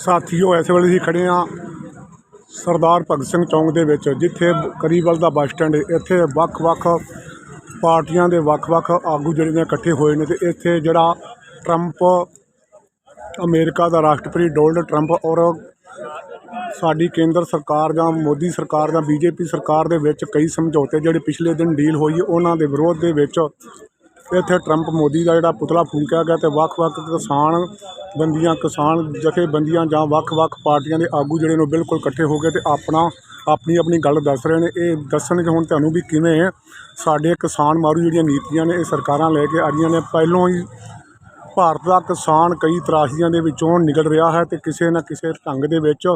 ਸਾਥੀਓ ਇਸ ਵੇਲੇ ਅਸੀਂ ਖੜੇ ਆ। ਸਰਦਾਰ ਭਗਤ ਸਿੰਘ ਚੌਂਕ ਦੇ ਵਿੱਚ, ਜਿੱਥੇ ਕਰੀਬਲ ਦਾ ਬੱਸ ਸਟੈਂਡ ਇੱਥੇ ਵੱਖ-ਵੱਖ ਪਾਰਟੀਆਂ ਦੇ ਵੱਖ-ਵੱਖ ਆਗੂ ਜਿਹੜੇ ਨੇ ਇਕੱਠੇ ਹੋਏ ਨੇ ਤੇ ਇੱਥੇ ਜਿਹੜਾ ਟਰੰਪ, ਅਮਰੀਕਾ ਦਾ ਰਾਸ਼ਟਰਪਤੀ ਡੋਨਲਡ ਟਰੰਪ ਔਰ ਸਾਡੀ ਕੇਂਦਰ ਸਰਕਾਰ ਜਾਂ ਮੋਦੀ ਸਰਕਾਰ ਜਾਂ ਬੀਜੇਪੀ ਸਰਕਾਰ ਦੇ ਵਿੱਚ ਕਈ ਸਮਝੌਤੇ ਜਿਹੜੇ ਪਿਛਲੇ ਦਿਨ ਡੀਲ ਹੋਈ, ਉਹਨਾਂ ਦੇ ਵਿਰੋਧ ਦੇ ਵਿੱਚ ਇੱਥੇ ਟਰੰਪ ਮੋਦੀ ਦਾ ਜਿਹੜਾ ਪੁਤਲਾ ਫੂਕਿਆ ਗਿਆ ਤੇ ਵੱਖ-ਵੱਖ ਕਿਸਾਨ ਬੰਦੀਆਂ, ਕਿਸਾਨ ਜਥੇਬੰਦੀਆਂ ਜਾਂ ਵੱਖ-ਵੱਖ ਪਾਰਟੀਆਂ ਦੇ ਆਗੂ ਜਿਹੜੇ ਨੇ ਉਹ ਬਿਲਕੁਲ ਇਕੱਠੇ ਹੋ ਗਏ ਤੇ ਆਪਣਾ ਆਪਣੀ ਆਪਣੀ ਗੱਲ ਦੱਸ ਰਹੇ ਨੇ। ਇਹ ਦੱਸਣਗੇ ਹੁਣ ਤੁਹਾਨੂੰ ਵੀ ਕਿਵੇਂ ਸਾਡੇ ਕਿਸਾਨ ਮਾਰੂ ਜਿਹੜੀਆਂ ਨੀਤੀਆਂ ਨੇ ਇਹ ਸਰਕਾਰਾਂ ਲੈ ਕੇ ਆ ਰਹੀਆਂ ਨੇ। ਪਹਿਲੋਂ ਹੀ ਭਾਰਤ ਦਾ ਕਿਸਾਨ ਕਈ ਤਰਾਸ਼ੀਆਂ ਦੇ ਵਿੱਚੋਂ ਨਿਕਲ ਰਿਹਾ ਹੈ ਤੇ ਕਿਸੇ ਨਾ ਕਿਸੇ ਢੰਗ ਦੇ ਵਿੱਚ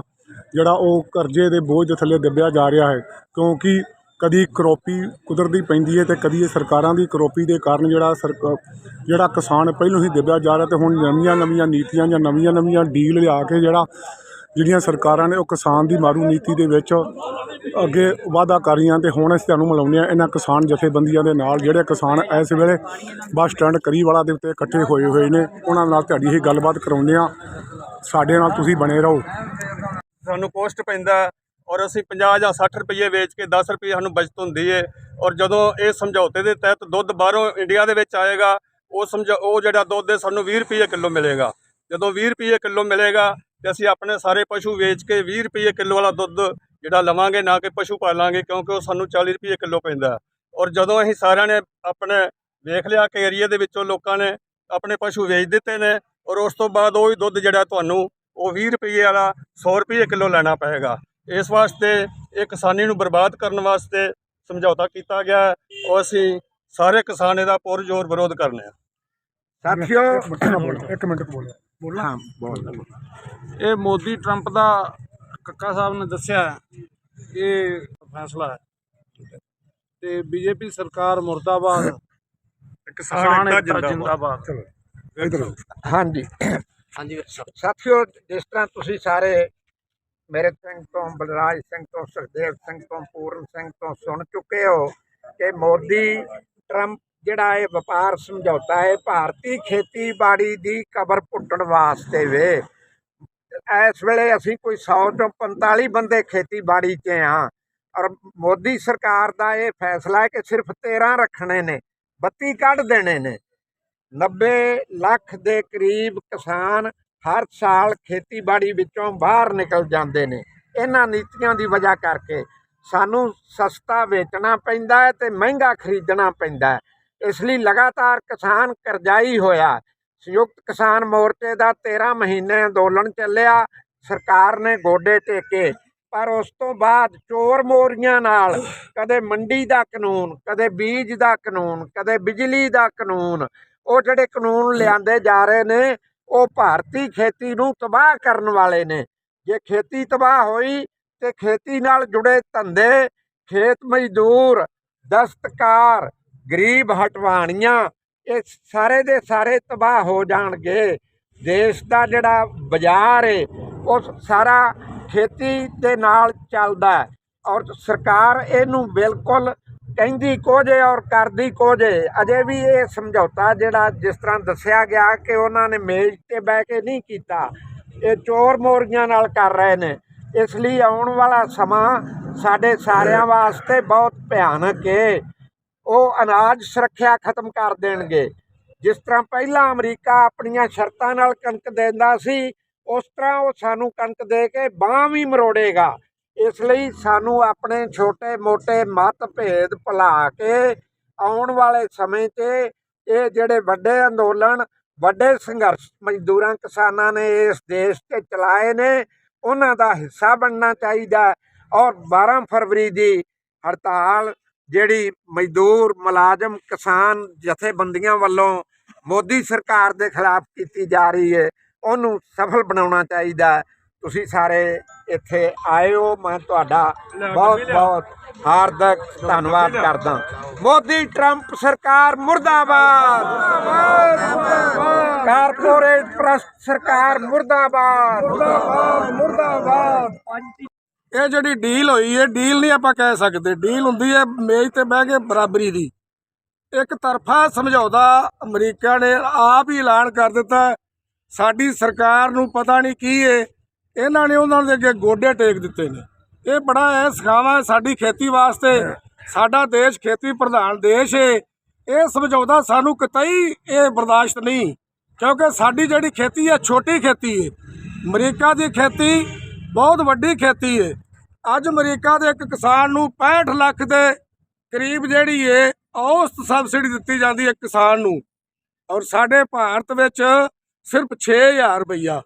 ਜਿਹੜਾ ਉਹ ਕਰਜ਼ੇ ਦੇ ਬੋਝ ਦੇ ਥੱਲੇ ਦੱਬਿਆ ਜਾ ਰਿਹਾ ਹੈ। ਕਿਉਂਕਿ ਕਦੀ ਕਰੋਪੀ ਕੁਦਰਤੀ ਪੈਂਦੀ ਹੈ ਤੇ ਕਦੀ ਇਹ ਸਰਕਾਰਾਂ ਦੀ ਕਰੋਪੀ ਦੇ ਕਾਰਨ ਜਿਹੜਾ ਸਰਕ ਜਿਹੜਾ ਕਿਸਾਨ ਪਹਿਲੋਂ ਹੀ ਦੱਬਿਆ ਜਾ ਰਿਹਾ ਤੇ ਹੁਣ ਨਵੀਆਂ ਨਵੀਆਂ ਨੀਤੀਆਂ ਜਾਂ ਨਵੀਆਂ ਨਵੀਆਂ ਡੀਲ ਲਿਆ ਕੇ ਜਿਹੜਾ ਜਿਹੜੀਆਂ ਸਰਕਾਰਾਂ ਨੇ ਉਹ ਕਿਸਾਨ ਦੀ ਮਾਰੂ ਨੀਤੀ ਦੇ ਵਿੱਚ ਅੱਗੇ ਵਾਅਦਾ ਕਰ ਰਹੀਆਂ ਤੇ ਹੁਣ ਅਸੀਂ ਤੁਹਾਨੂੰ ਮਿਲਾਉਂਦੇ ਹਾਂ ਇਹਨਾਂ ਕਿਸਾਨ ਜਥੇਬੰਦੀਆਂ ਦੇ ਨਾਲ ਜਿਹੜੇ ਕਿਸਾਨ ਇਸ ਵੇਲੇ ਬੱਸ ਸਟੈਂਡ ਕਰੀਵਾਲਾ ਦੇ ਉੱਤੇ ਇਕੱਠੇ ਹੋਏ ਹੋਏ ਨੇ, ਉਹਨਾਂ ਨਾਲ ਤੁਹਾਡੀ ਇਹ ਗੱਲਬਾਤ ਕਰਾਉਂਦੇ ਹਾਂ। ਸਾਡੇ ਨਾਲ ਤੁਸੀਂ ਬਣੇ ਰਹੋ। ਸਾਨੂੰ ਕੋਸਟ ਪੈਂਦਾ ਔਰ ਅਸੀਂ 50 ਜਾਂ 60 ਰੁਪਏ ਵੇਚ ਕੇ 10 ਰੁਪਏ ਸਾਨੂੰ ਬਚਤ ਹੁੰਦੀ ਹੈ ਔਰ ਜਦੋਂ ਇਹ ਸਮਝੌਤੇ ਦੇ ਤਹਿਤ ਦੁੱਧ ਬਾਹਰੋਂ ਇੰਡੀਆ ਦੇ ਵਿੱਚ ਆਏਗਾ, ਉਹ ਸਮਝ, ਉਹ ਜਿਹੜਾ ਦੁੱਧ ਹੈ ਸਾਨੂੰ 20 ਰੁਪਏ ਕਿਲੋ ਮਿਲੇਗਾ। ਜਦੋਂ 20 ਰੁਪਏ ਕਿਲੋ ਮਿਲੇਗਾ ਤੇ ਅਸੀਂ ਆਪਣੇ ਸਾਰੇ ਪਸ਼ੂ ਵੇਚ ਕੇ 20 ਰੁਪਏ ਕਿਲੋ ਵਾਲਾ ਦੁੱਧ ਜਿਹੜਾ ਲਵਾਂਗੇ, ਨਾ ਕਿ ਪਸ਼ੂ ਪਾਲਾਂਗੇ, ਕਿਉਂਕਿ ਉਹ ਸਾਨੂੰ 40 ਰੁਪਏ ਕਿਲੋ ਪੈਂਦਾ। ਔਰ ਜਦੋਂ ਅਸੀਂ ਸਾਰਿਆਂ ਨੇ ਆਪਣੇ ਵੇਖ ਲਿਆ ਕਿ ਏਰੀਏ ਦੇ ਵਿੱਚੋਂ ਲੋਕਾਂ ਨੇ ਆਪਣੇ ਪਸ਼ੂ ਵੇਚ ਦਿੱਤੇ ਨੇ, ਔਰ ਉਸ ਤੋਂ ਬਾਅਦ ਉਹ ਹੀ ਦੁੱਧ ਜਿਹੜਾ ਤੁਹਾਨੂੰ ਉਹ 20 ਰੁਪਏ ਵਾਲਾ 100 ਰੁਪਏ ਕਿਲੋ ਲੈਣਾ ਪਏਗਾ। ਇਸ ਵਾਸਤੇ ਇਹ ਕਿਸਾਨੀ ਨੂੰ ਬਰਬਾਦ ਕਰਨ ਵਾਸਤੇ ਸਮਝੌਤਾ ਕੀਤਾ ਗਿਆ ਹੈ ਔਰ ਅਸੀਂ ਸਾਰੇ ਕਿਸਾਨ ਇਹਦਾ ਪੁਰਜੋਰ ਵਿਰੋਧ ਕਰਨੇ ਆ ਸਾਥੀਓ ਇੱਕ ਮਿੰਟ ਬੋਲੋ। ਬੋਲਣਾ ਹਾਂ ਬੋਲ ਇਹ ਮੋਦੀ ਟਰੰਪ ਦਾ ਕੱਕਾ ਸਾਹਿਬ ਨੇ ਦੱਸਿਆ ਇਹ ਫੈਸਲਾ ਹੈ। ਤੇ ਬੀਜੇਪੀ ਸਰਕਾਰ ਮੁਰਦਾਬਾਦ ਕਿਸਾਨ ਏਕਤਾ ਜਿੰਦਾਬਾਦ। ਇਧਰ ਹਾਂਜੀ। ਹਾਂਜੀ ਸਾਥੀਓ ਜਿਸ ਤਰ੍ਹਾਂ ਤੁਸੀਂ ਸਾਰੇ ਮੇਰੇ ਸਿੰਘ ਤੋਂ, ਬਲਰਾਜ ਸਿੰਘ ਤੋਂ ਸੁਖਦੇਵ ਸਿੰਘ ਤੋਂ, ਪੂਰਨ ਸਿੰਘ ਤੋਂ ਸੁਣ ਚੁੱਕੇ ਹੋ ਕਿ ਮੋਦੀ, ਟਰੰਪ ਜਿਹੜਾ ਇਹ ਵਪਾਰ ਸਮਝੌਤਾ ਹੈ, ਭਾਰਤੀ ਖੇਤੀਬਾੜੀ ਦੀ ਕਬਰ ਪੁੱਟਣ ਵਾਸਤੇ ਵੇ। ਇਸ ਵੇਲੇ ਅਸੀਂ ਕੋਈ 100 ਤੋਂ 45 ਬੰਦੇ ਖੇਤੀਬਾੜੀ 'ਚ ਆ ਔਰ ਮੋਦੀ ਸਰਕਾਰ ਦਾ ਇਹ ਫੈਸਲਾ ਹੈ ਕਿ ਸਿਰਫ 13 ਰੱਖਣੇ ਨੇ 32 ਕੱਢ ਦੇਣੇ ਨੇ। 90 ਲੱਖ ਦੇ ਕਰੀਬ ਕਿਸਾਨ ਹਰ ਸਾਲ ਖੇਤੀਬਾੜੀ ਵਿੱਚੋਂ ਬਾਹਰ ਨਿਕਲ ਜਾਂਦੇ ਨੇ। ਇਹਨਾਂ ਨੀਤੀਆਂ ਦੀ ਵਜ੍ਹਾ ਕਰਕੇ ਸਾਨੂੰ ਸਸਤਾ ਵੇਚਣਾ ਪੈਂਦਾ ਹੈ ਤੇ ਮਹਿੰਗਾ ਖਰੀਦਣਾ ਪੈਂਦਾ ਹੈ। ਇਸ ਲਈ ਲਗਾਤਾਰ ਕਿਸਾਨ ਕਰਜ਼ਾਈ ਹੋਇਆ। ਸੰਯੁਕਤ ਕਿਸਾਨ ਮੋਰਚੇ ਦਾ 13 ਮਹੀਨੇ ਅੰਦੋਲਨ ਚੱਲਿਆ। ਸਰਕਾਰ ਨੇ ਗੋਡੇ ਟੇਕੇ, ਪਰ ਉਸ ਤੋਂ ਬਾਅਦ ਚੋਰ ਮੋਰੀਆਂ ਨਾਲ ਕਦੇ ਮੰਡੀ ਦਾ ਕਾਨੂੰਨ, ਕਦੇ ਬੀਜ ਦਾ ਕਾਨੂੰਨ, ਕਦੇ ਬਿਜਲੀ ਦਾ ਕਾਨੂੰਨ, ਉਹ ਜਿਹੜੇ ਕਾਨੂੰਨ ਲਿਆਂਦੇ ਜਾ ਰਹੇ ਨੇ ਉਹ ਭਾਰਤੀ ਖੇਤੀ ਨੂੰ ਤਬਾਹ ਕਰਨ ਵਾਲੇ ਨੇ। ਜੇ ਖੇਤੀ ਤਬਾਹ ਹੋਈ ਤੇ ਖੇਤੀ ਨਾਲ ਜੁੜੇ ਧੰਦੇ, ਖੇਤ ਮਜ਼ਦੂਰ, ਦਸਤਕਾਰ, ਗਰੀਬ ਹਟਵਾਣੀਆਂ, ਇਹ ਸਾਰੇ ਦੇ ਸਾਰੇ ਤਬਾਹ ਹੋ ਜਾਣਗੇ। ਦੇਸ਼ ਦਾ ਜਿਹੜਾ ਬਾਜ਼ਾਰ ਏ, ਉਹ ਸਾਰਾ ਖੇਤੀ ਦੇ ਨਾਲ ਚੱਲਦਾ ਔਰ ਸਰਕਾਰ ਇਹਨੂੰ ਬਿਲਕੁਲ ਕਹਿੰਦੀ ਕੁਝ ਹੈ ਔਰ ਕਰਦੀ ਕੁਝ। ਹੈ ਅਜੇ ਵੀ ਇਹ ਸਮਝੌਤਾ ਜਿਹੜਾ ਜਿਸ ਤਰ੍ਹਾਂ ਦੱਸਿਆ ਗਿਆ ਕਿ ਉਹਨਾਂ ਨੇ ਮੇਜ਼ ਤੇ ਬਹਿ ਕੇ ਨਹੀਂ ਕੀਤਾ, ਇਹ ਚੋਰ ਮੋਰੀਆਂ ਨਾਲ ਕਰ ਰਹੇ ਨੇ। ਇਸ ਲਈ ਆਉਣ ਵਾਲਾ ਸਮਾਂ ਸਾਡੇ ਸਾਰਿਆਂ ਵਾਸਤੇ ਬਹੁਤ ਭਿਆਨਕ ਹੈ ਉਹ ਅਨਾਜ ਸੁਰੱਖਿਆ ਖਤਮ ਕਰ ਦੇਣਗੇ। ਜਿਸ ਤਰ੍ਹਾਂ ਪਹਿਲਾਂ ਅਮਰੀਕਾ ਆਪਣੀਆਂ ਸ਼ਰਤਾਂ ਨਾਲ ਕਣਕ ਦਿੰਦਾ ਸੀ, ਉਸ ਤਰ੍ਹਾਂ ਉਹ ਸਾਨੂੰ ਕਣਕ ਦੇ ਕੇ ਬਾਂਹ ਵੀ ਮਰੋੜੇਗਾ। ਇਸ ਲਈ ਸਾਨੂੰ ਆਪਣੇ ਛੋਟੇ ਮੋਟੇ ਮਤਭੇਦ ਭੁਲਾ ਕੇ ਆਉਣ ਵਾਲੇ ਸਮੇਂ 'ਤੇ ਇਹ ਜਿਹੜੇ ਵੱਡੇ ਅੰਦੋਲਨ, ਵੱਡੇ ਸੰਘਰਸ਼ ਮਜ਼ਦੂਰਾਂ, ਕਿਸਾਨਾਂ ਨੇ ਇਸ ਦੇਸ਼ 'ਤੇ ਚਲਾਏ ਨੇ, ਉਹਨਾਂ ਦਾ ਹਿੱਸਾ ਬਣਨਾ ਚਾਹੀਦਾ ਔਰ 12 ਫਰਵਰੀ ਦੀ ਹੜਤਾਲ ਜਿਹੜੀ ਮਜ਼ਦੂਰ, ਮੁਲਾਜ਼ਮ, ਕਿਸਾਨ ਜਥੇਬੰਦੀਆਂ ਵੱਲੋਂ ਮੋਦੀ ਸਰਕਾਰ ਦੇ ਖਿਲਾਫ ਕੀਤੀ ਜਾ ਰਹੀ ਹੈ, ਉਹਨੂੰ ਸਫਲ ਬਣਾਉਣਾ ਚਾਹੀਦਾ ਤੁਸੀਂ ਸਾਰੇ ਇੱਥੇ ਆਏ ਹੋ ਮੈਂ ਤੁਹਾਡਾ ਬਹੁਤ ਬਹੁਤ ਹਾਰਦਿਕ ਧੰਨਵਾਦ ਕਰਦਾ। ਮੋਦੀ ਟਰੰਪ ਸਰਕਾਰ ਮੁਰਦਾਬਾਦ। ਕਾਰਪੋਰੇਟ ਪ੍ਰਸਤ ਸਰਕਾਰ ਮੁਰਦਾਬਾਦ। ਮੁਰਦਾਬਾਦ ਮੁਰਦਾਬਾਦ। ਇਹ ਜਿਹੜੀ ਡੀਲ ਹੋਈ ਹੈ ਡੀਲ ਨਹੀਂ ਆਪਾਂ ਕਹਿ ਸਕਦੇ। ਡੀਲ ਹੁੰਦੀ ਹੈ ਮੇਜ਼ ਤੇ ਬਹਿ ਕੇ ਬਰਾਬਰੀ ਦੀ। ਇੱਕ ਤਰਫਾ ਸਮਝੌਤਾ ਅਮਰੀਕਾ ਨੇ ਆਪ ਹੀ ਐਲਾਨ ਕਰ ਦਿੱਤਾ। ਹੈ ਸਾਡੀ ਸਰਕਾਰ ਨੂੰ ਪਤਾ ਨਹੀਂ ਕੀ ਏ। ਇਹਨਾਂ ਨੇ ਉਹਨਾਂ ਦੇ ਅੱਗੇ ਗੋਡੇ ਟੇਕ ਦਿੱਤੇ ਨੇ। ਇਹ ਬੜਾ ਐ ਸਿਖਾਵਾ ਸਾਡੀ ਖੇਤੀ ਵਾਸਤੇ। ਸਾਡਾ ਦੇਸ਼ ਖੇਤੀ ਪ੍ਰਧਾਨ ਦੇਸ਼ ਏ। ਇਹ ਸਮਝੌਤਾ ਸਾਨੂੰ ਕਿਤਈ ਇਹ ਬਰਦਾਸ਼ਤ ਨਹੀਂ। ਕਿਉਂਕਿ ਸਾਡੀ ਜਿਹੜੀ ਖੇਤੀ ਹੈ ਛੋਟੀ ਖੇਤੀ ਏ। ਅਮਰੀਕਾ ਦੀ ਖੇਤੀ ਬਹੁਤ ਵੱਡੀ ਖੇਤੀ ਏ। ਅੱਜ ਅਮਰੀਕਾ ਦੇ ਇੱਕ ਕਿਸਾਨ ਨੂੰ 65 ਲੱਖ ਦੇ ਕਰੀਬ ਜਿਹੜੀ ਏ ਔਸਤ ਸਬਸਿਡੀ ਦਿੱਤੀ ਜਾਂਦੀ ਹੈ ਕਿਸਾਨ ਨੂੰ। ਔਰ ਸਾਡੇ ਭਾਰਤ ਵਿੱਚ ਸਿਰਫ 6000 ਰੁਪਈਆ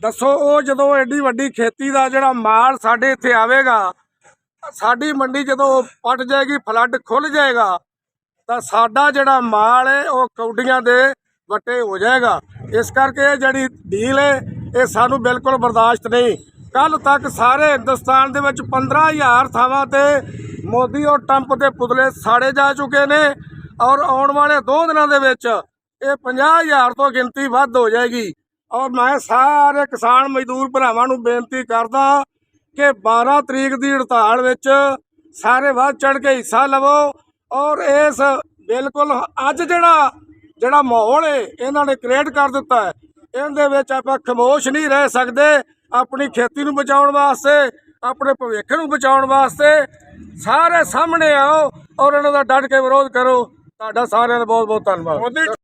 ਦੱਸੋ ਉਹ ਜਦੋਂ ਐਡੀ ਵੱਡੀ ਖੇਤੀ ਦਾ ਜਿਹੜਾ ਮਾਲ ਸਾਡੇ ਇੱਥੇ ਆਵੇਗਾ ਸਾਡੀ ਮੰਡੀ ਜਦੋਂ ਪਟ ਜਾਏਗੀ, ਫਲੱਡ ਖੁੱਲ ਜਾਏਗਾ, ਤਾਂ ਸਾਡਾ ਜਿਹੜਾ ਮਾਲ ਹੈ, ਉਹ ਕੌਡੀਆਂ ਦੇ ਵੱਟੇ ਹੋ ਜਾਏਗਾ। ਇਸ ਕਰਕੇ ਜਿਹੜੀ ਡੀਲ ਹੈ, ਇਹ ਸਾਨੂੰ ਬਿਲਕੁਲ ਬਰਦਾਸ਼ਤ ਨਹੀਂ। ਕੱਲ ਤੱਕ ਸਾਰੇ ਹਿੰਦੁਸਤਾਨ ਦੇ ਵਿੱਚ 15000 ਥਾਵਾਂ ਤੇ ਮੋਦੀ ਔਰ ਟਰੰਪ ਦੇ ਪੁਤਲੇ ਸਾੜੇ ਜਾ ਚੁੱਕੇ ਨੇ ਔਰ ਆਉਣ ਵਾਲੇ ਦੋ ਦਿਨਾਂ ਦੇ ਵਿੱਚ ਇਹ 50000 ਤੋਂ ਗਿਣਤੀ ਵੱਧ ਹੋ ਜਾਏਗੀ। ਔਰ ਮੈਂ ਸਾਰੇ ਕਿਸਾਨ ਮਜ਼ਦੂਰ ਭਰਾਵਾਂ ਨੂੰ ਬੇਨਤੀ ਕਰਦਾ ਕਿ 12 ਤਰੀਕ ਦੀ ਹੜਤਾਲ ਵਿੱਚ ਸਾਰੇ ਵੱਧ ਚੜ ਕੇ ਹਿੱਸਾ ਲਵੋ ਔਰ ਇਸ ਬਿਲਕੁਲ ਅੱਜ ਜਿਹੜਾ ਜਿਹੜਾ ਮਾਹੌਲ ਹੈ, ਇਹਨਾਂ ਨੇ ਕ੍ਰੀਏਟ ਕਰ ਦਿੱਤਾ ਹੈ। ਇਹਦੇ ਵਿੱਚ ਆਪਾਂ ਖਮੋਸ਼ ਨਹੀਂ ਰਹਿ ਸਕਦੇ, ਆਪਣੀ ਖੇਤੀ ਨੂੰ ਬਚਾਉਣ ਵਾਸਤੇ, ਆਪਣੇ ਭਵਿੱਖ ਨੂੰ ਬਚਾਉਣ ਵਾਸਤੇ। ਸਾਰੇ ਸਾਹਮਣੇ ਆਓ ਔਰ ਇਹਨਾਂ ਦਾ ਡਟ ਕੇ ਵਿਰੋਧ ਕਰੋ। ਤੁਹਾਡਾ ਸਾਰਿਆਂ ਦਾ ਬਹੁਤ ਬਹੁਤ ਧੰਨਵਾਦ